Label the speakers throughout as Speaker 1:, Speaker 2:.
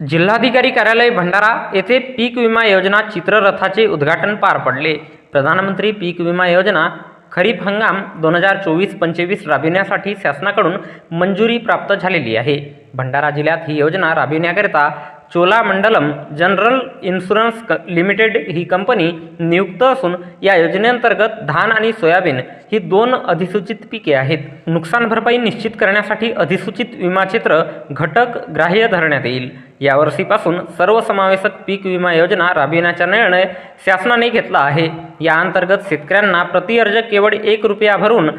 Speaker 1: जिल्हाधिकारी कार्यालय भंडारा येथे पीक विमा योजना चित्ररथाचे उद्घाटन पार पडले. प्रधानमंत्री पीक विमा योजना खरीप हंगाम दोन हजार चोवीस पंचवीस राबविण्यासाठी शासनाकडून मंजुरी प्राप्त झालेली आहे. भंडारा जिल्ह्यात ही योजना राबविण्याकरिता चोलामंडलम जनरल इन्शुरन्स क लिमिटेड ही कंपनी नियुक्त असून या योजनेअंतर्गत धान आणि सोयाबीन ही दोन अधिसूचित पिके आहेत. नुकसान भरपाई निश्चित करण्यासाठी अधिसूचित विमाचित्र घटक ग्राह्य धरण्यात येईल. यावर्षीपासून सर्वसमावेशक पीक विमा योजना राबविण्याचा निर्णय शासनाने घेतला आहे. या अंतर्गत शेतकऱ्यांना प्रति अर्ज केवळ एक रुपया भरून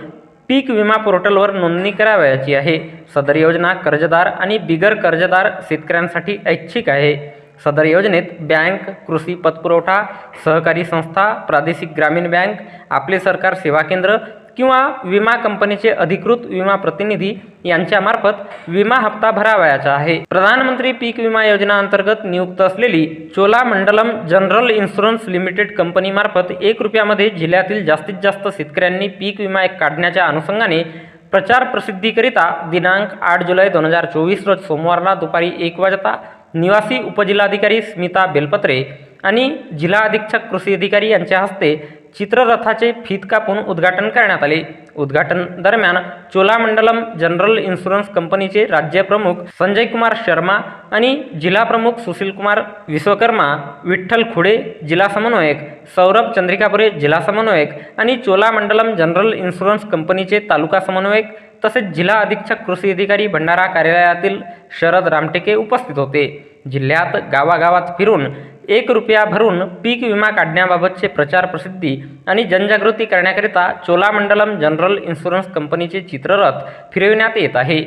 Speaker 1: पीक विमा पोर्टलवर नोंदणी करावयाची आहे. सदर योजना कर्जदार आणि बिगर कर्जदार शेतकऱ्यांसाठी ऐच्छिक आहे. सदर योजनेत बँक कृषी पतपुरवठा सहकारी संस्था प्रादेशिक ग्रामीण बँक आपले सरकार सेवा केंद्र किंवा विमा कंपनीचे अधिकृत विमा प्रतिनिधी यांच्यामार्फत विमा हप्ता भरावयाचा आहे. प्रधानमंत्री पीक विमा योजना अंतर्गत नियुक्त असलेली चोलामंडलम जनरल इन्शुरन्स लिमिटेड कंपनीमार्फत एक रुपयामध्ये जिल्ह्यातील जास्तीत जास्त शेतकऱ्यांनी पीक विमा काढण्याच्या अनुषंगाने प्रचार प्रसिद्धीकरिता दिनांक आठ जुलै दोन हजार चोवीस रोज सोमवारला दुपारी एक वाजता निवासी उपजिल्हाधिकारी स्मिता बेलपत्रे आणि जिल्हा अधीक्षक कृषी अधिकारी यांच्या हस्ते चित्ररथाचे फीत कापून उद्घाटन करण्यात आले. उद्घाटन दरम्यान चोलामंडलम जनरल इन्शुरन्स कंपनीचे राज्य प्रमुख संजय कुमार शर्मा आणि जिल्हा प्रमुख सुशील कुमार विश्वकर्मा विठ्ठल खुडे जिल्हा समन्वयक सौरभ चंद्रिकापुरे जिल्हा समन्वयक आणि चोलामंडलम जनरल इन्शुरन्स कंपनीचे तालुका समन्वयक तसेच जिल्हा अधीक्षक कृषी अधिकारी भंडारा कार्यालयातील शरद रामटेके उपस्थित होते. जिल्ह्यात गावागावात फिरून एक रुपया भरून पीक विमा काढण्याबाबतचे प्रचार प्रसिद्धी आणि जनजागृती करण्याकरिता चोलामंडलम जनरल इन्शुरन्स कंपनीचे चित्ररथ फिरविण्यात येत आहे.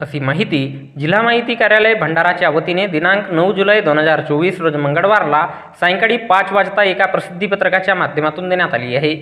Speaker 1: अशी माहिती जिल्हा माहिती कार्यालय भंडाराच्या वतीने दिनांक नऊ जुलै दोन हजार चोवीस रोज मंगळवारला सायंकाळी पाच वाजता एका प्रसिद्धीपत्रकाच्या माध्यमातून देण्यात आली आहे.